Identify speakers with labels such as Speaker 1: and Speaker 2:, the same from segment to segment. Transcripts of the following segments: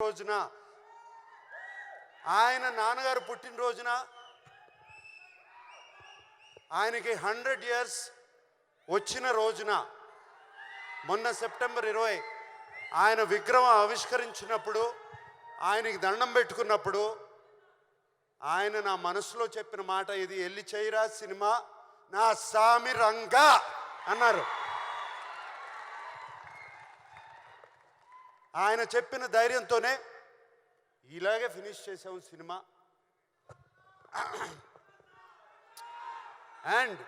Speaker 1: రోజున ఆయన నాన్నగారు పుట్టినరోజున ఆయనకి హండ్రెడ్ ఇయర్స్ వచ్చిన రోజున మొన్న సెప్టెంబర్ ఇరవై ఆయన విగ్రహం ఆవిష్కరించినప్పుడు ఆయనకి దండం పెట్టుకున్నప్పుడు ఆయన నా మనసులో చెప్పిన మాట ఇది ఎల్లి చేయరా సినిమా? నా సామి రంగా అన్నారు. ఆయన చెప్పిన ధైర్యంతోనే ఇలాగే ఫినిష్ చేసాము సినిమా. అండ్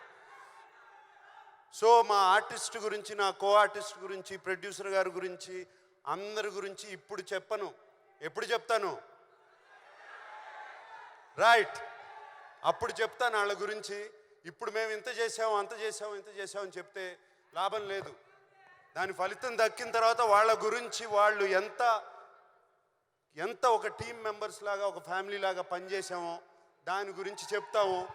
Speaker 1: సో మా ఆర్టిస్ట్ గురించి నా కో ఆర్టిస్ట్ గురించి ప్రొడ్యూసర్ గారి గురించి అందరి గురించి ఇప్పుడు చెప్పను. ఎప్పుడు చెప్తాను? రైట్. అప్పుడు చెప్తాను వాళ్ళ గురించి. ఇప్పుడు మేము ఇంత చేసాము అంత చేసాము ఇంత చేసామని చెప్తే లాభం లేదు. దాని ఫలితం దక్కిన తర్వాత వాళ్ళ గురించి వాళ్ళు ఎంత ఎంత ఒక టీం మెంబర్స్ లాగా ఒక ఫ్యామిలీ లాగా పనిచేసామో దాని గురించి చెప్తాము.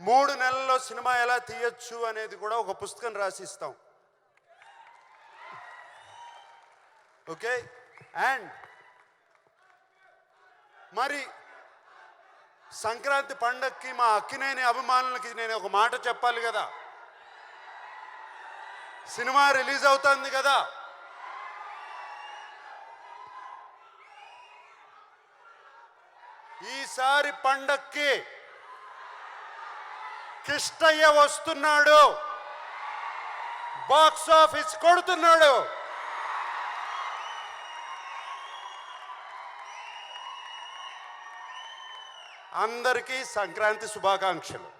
Speaker 1: మూడు నెలల్లో సినిమా ఎలా తీయొచ్చు అనేది కూడా ఒక పుస్తకం రాసిస్తాం ఓకే? అండ్ మరి సంక్రాంతి పండక్కి మా అక్కినేని అభిమానులకి నేను ఒక మాట చెప్పాలి కదా. సినిమా రిలీజ్ అవుతుంది కదా. ఈసారి పండక్కి కిష్టయ్య వస్తున్నాడు. బాక్స్ ఆఫీస్ కొడుతున్నాడు. అందరికీ సంక్రాంతి శుభాకాంక్షలు.